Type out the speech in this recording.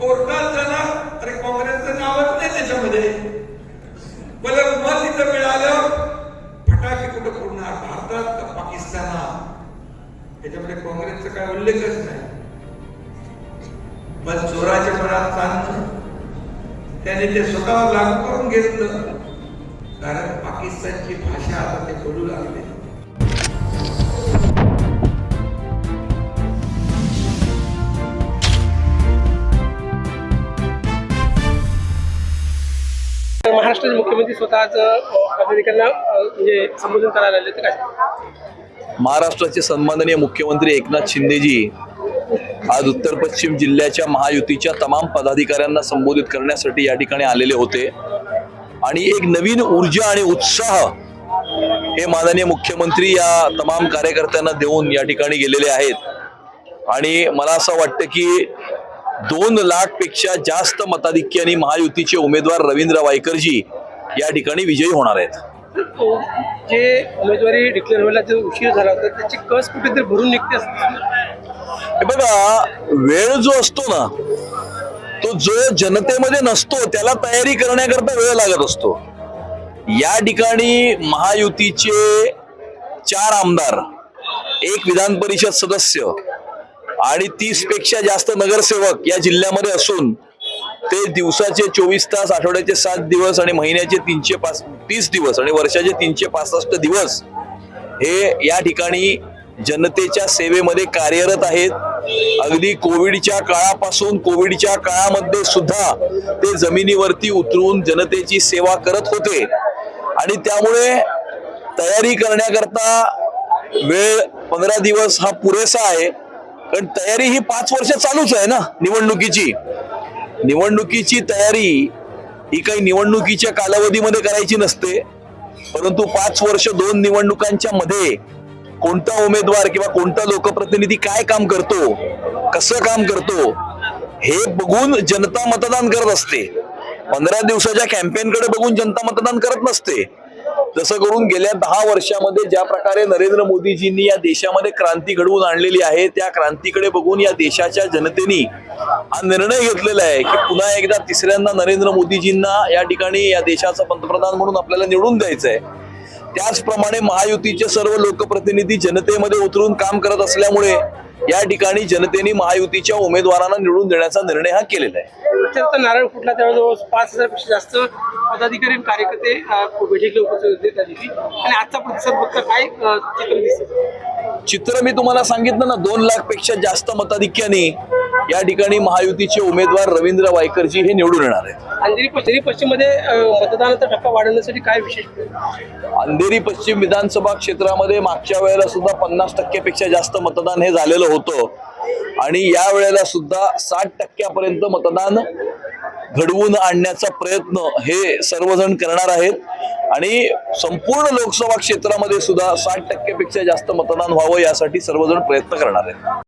कोर्टात नाव अरे काँग्रेसचं नावच नाही त्याच्यामध्ये. मला रुमाल तिथं मिळालं फटाके कुठं फोडणार? भारतात का पाकिस्तानात? त्याच्यामध्ये काँग्रेसचा काय उल्लेखच नाही. पण चोराच्या मनात चालणं. त्याने ते स्वतः लागू करून घेतलं. कारण पाकिस्तानची भाषा आता ते बोलू लागले. महाराष्ट्राचे मुख्यमंत्री स्वतःच पदाधिकाऱ्यांना म्हणजे संबोधन करायला आले तर काय? महाराष्ट्राचे सन्माननीय मुख्यमंत्री एकनाथ शिंदेजी आज उत्तर पश्चिम जिल्ह्याच्या महायुतीच्या तमाम पदाधिकाऱ्यांना संबोधित करण्यासाठी या ठिकाणी आलेले होते. आणि एक नवीन ऊर्जा आणि उत्साह हे माननीय मुख्यमंत्री या तमाम कार्यकर्त्यांना देऊन या ठिकाणी गेलेले आहेत. आणि मला असं वाटतं की दोन लाखपेक्षा जास्त मताधिक्याने महायुतीचे उमेदवार रवींद्र वायकरजी या ठिकाणी विजयी होणार आहेत. तो जे उमेदवारी डिक्लेअर व्हायला जो उशीर झाला होता त्याची कस कुठेतरी भरून निघते हे बघा वेळ जो असतो ना तो जो जनतेमध्ये नसतो त्याला तयारी करण्याकरता वेळ लागत असतो. या ठिकाणी महायुतीचे चार आमदार एक विधान परिषद सदस्य आणि तीसपेक्षा जास्त नगरसेवक या जिल्ह्यामध्ये असून ते दिवसाचे चोवीस तास आठवड्याचे सात दिवस आणि महिन्याचे तीनशे पाच तीस दिवस आणि वर्षाचे तीनशे पासष्ट दिवस हे या ठिकाणी जनतेच्या सेवेमध्ये कार्यरत आहेत. अगदी कोविडच्या काळापासून कोविडच्या काळामध्ये सुद्धा ते जमिनीवरती उतरून जनतेची सेवा करत होते. आणि त्यामुळे तयारी करण्याकरता वेळ पंधरा दिवस हा पुरेसा आहे. कारण तयारी ही पाच वर्ष चालूच आहे ना निवडणुकीची. निवडणुकीची तयारी ही काही निवडणुकीच्या कालावधीमध्ये करायची नसते. परंतु पाच वर्ष दोन निवडणुकांच्या मध्ये कोणता उमेदवार किंवा कोणता लोकप्रतिनिधी काय काम करतो कसं काम करतो हे बघून जनता मतदान करत असते. पंधरा दिवसाच्या कॅम्पेनकडे बघून जनता मतदान करत नसते. जसं करून गेल्या दहा वर्षामध्ये ज्या प्रकारे नरेंद्र मोदीजींनी या देशामध्ये क्रांती घडवून आणलेली आहे त्या क्रांतीकडे बघून या देशाच्या जनतेने हा निर्णय घेतलेला आहे की पुन्हा एकदा तिसऱ्यांदा नरेंद्र मोदीजींना या ठिकाणी या देशाचा पंतप्रधान म्हणून आपल्याला निवडून द्यायचं आहे. त्याचप्रमाणे महायुतीचे सर्व लोकप्रतिनिधी जनतेमध्ये उतरून काम करत असल्यामुळे या ठिकाणी जनतेने महायुतीच्या उमेदवारांना निवडून देण्याचा निर्णय हा केलेला आहे. नारायण फुटला त्यावेळेस जवळ पाच हजारपेक्षा जास्त पदाधिकारी आणि कार्यकर्ते बैठकीला उपस्थित होते आणि आजचा प्रतिसाद बघता काय चित्र दिसतं? चित्र मी तुम्हाला सांगितलं ना दोन लाखपेक्षा जास्त मताधिक्याने या ठिकाणी महायुतीचे उमेदवार रवींद्र वायकरजी हे निवडून येणार आहेत. अंधेरी पश्चिम पश्चिममध्ये मतदानाचा टक्का वाढवण्यासाठी काय विशेष? अंधेरी पश्चिम विधानसभा क्षेत्रामध्ये मागच्या वेळेला सुद्धा पन्नास टक्क्यापेक्षा जास्त मतदान हे झालेलं होतं. आणि या वेळेला सुद्धा साठ टक्क्यापर्यंत मतदान घडवून आणण्याचा प्रयत्न हे सर्वजण करणार आहेत. आणि संपूर्ण लोकसभा क्षेत्रामध्ये सुद्धा साठ टक्क्यापेक्षा जास्त मतदान व्हावं यासाठी सर्वजण प्रयत्न करणार आहेत.